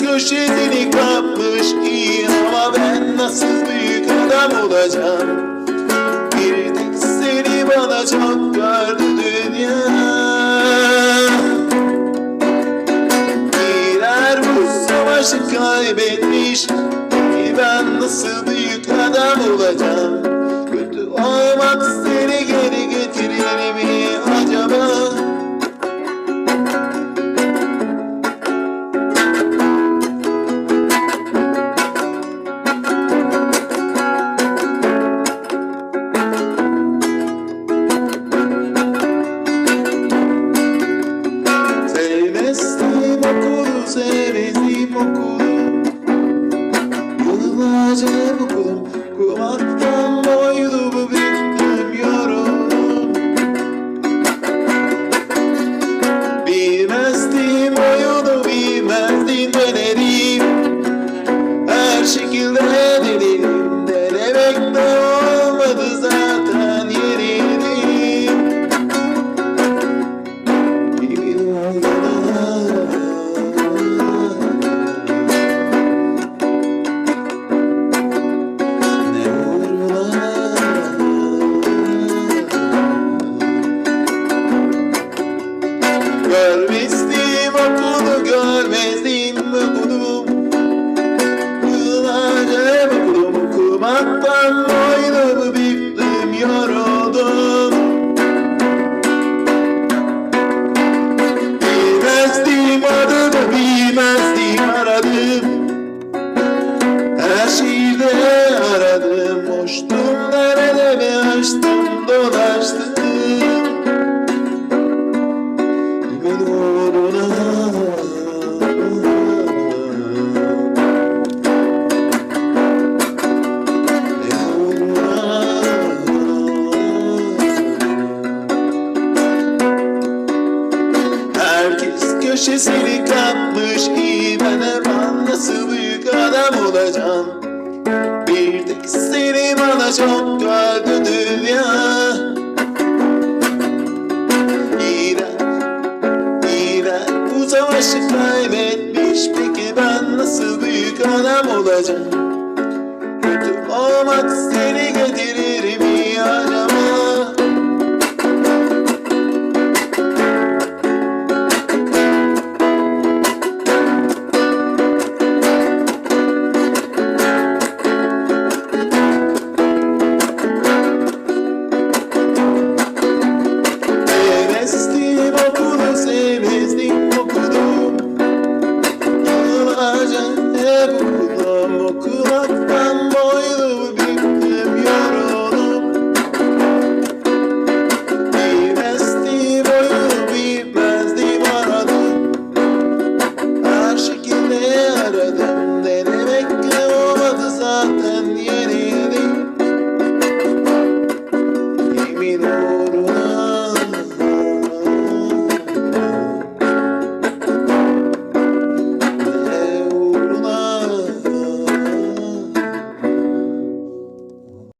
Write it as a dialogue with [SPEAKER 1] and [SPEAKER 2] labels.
[SPEAKER 1] Herkes kapmış iyi. Ama ben nasıl büyük adam olacağım? Bir tek seni bana çok gördü dünya. Birer bu savaşı kaybetmiş. Ki ben nasıl büyük adam olacağım? Kötü olmak just Görmezdim okulu görmezdim. Okudum Yıllarca okudum. Okumaktan boynumu büktüm yoruldum. Bilmezdim adını bilmezdim aradım. Her şeyde aradım. Koştum nerede açtım dolaştım köşesini kapmış iyi ben hemen nasıl büyük adam olacağım? Bir tek seni bana çok gördü dünya. İğren, İğren bu savaşı kaybetmiş Peki ben nasıl büyük adam olacağım? Kötü olmak seni getirir Yıllarca hep